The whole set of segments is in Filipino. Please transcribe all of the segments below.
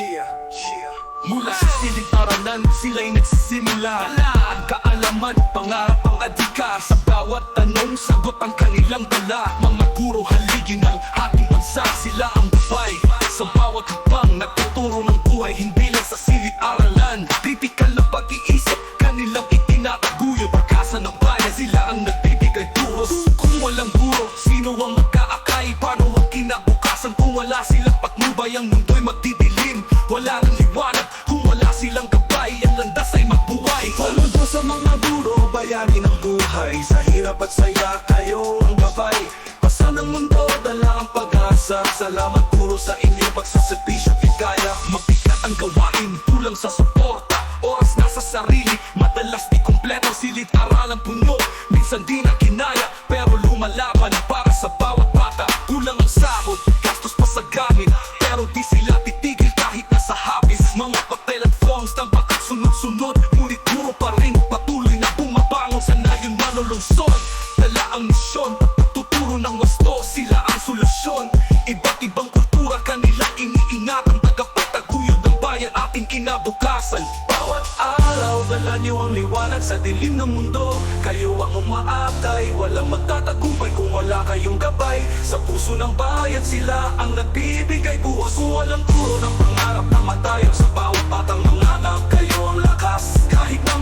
Yeah, yeah. Mula sa silid-aralan, sila'y nagsisimula. Ang kaalaman, pangarap ang adika Sa bawat tanong, sagot ang kanilang dala. Mga guro haligi ng sa mga guro, bayani ng buhay. Sa hirap at saya, kayo ang gabay. Pasa ng mundo, dala ang pag-asa. Salamat guro sa inyong pagsasabisyo Kaya Mabigat ang gawain, kulang sa suporta. Oras na sa sarili, madalas di kompleto. Silid-aralan puno, minsan di na kinaya. Pero lumalaban para sa bawat bata. Kulang ang sahod, gastos pa sa gamit. Pero di sila kinabukasan Bawat araw, dala niyo ang liwanag sa dilim ng mundo. Kayo ang umaakay, walang magtatagumpay kung wala kayong gabay. Sa puso ng bayan sila ang nagbibigay buhos. Walang turo ng pangarap na matayo sa bawat batang manganap. Kayo ang lakas, kahit na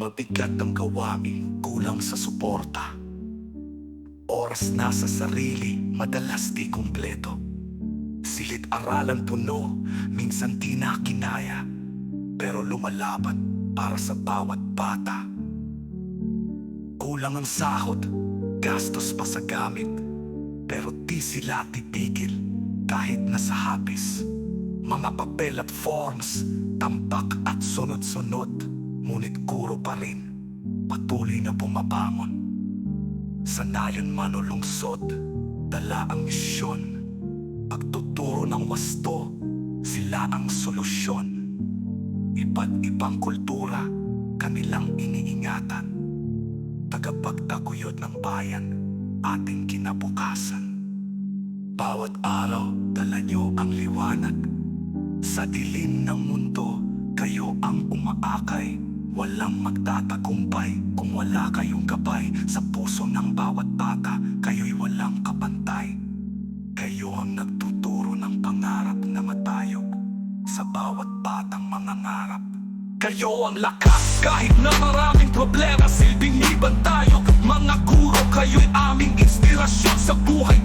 Mabigat ang gawain, kulang sa suporta. Oras na sa sarili, madalas di kumpleto. Silid-aralan puno, minsan di na kinaya. Pero lumalaban para sa bawat bata. Kulang ang sahod, gastos pa sa gamit. Pero di sila titigil kahit nasa hapis. Mga papel at forms, tampak at sunod-sunod Ngunit kuro pa rin, patuloy na bumabangon. Sa nayon manulungsod, dala ang misyon. Pagtuturo ng wasto, sila ang solusyon. Iba't ibang kultura, kanilang iniingatan. Tagapagtaguyod ng bayan, ating kinabukasan Bawat araw, dala nyo ang liwanag. Sa dilim ng mundo, kayo ang umaakay. Walang magtatagumpay kung wala kayong gabay. Sa puso ng bawat bata, kayo'y walang kapantay Kayo ang nagtuturo ng pangarap na matayog Sa bawat batang mangangarap Kayo ang lakas kahit na maraming problema Silbing liban tayo. Mga guro kayo'y aming inspirasyon sa buhay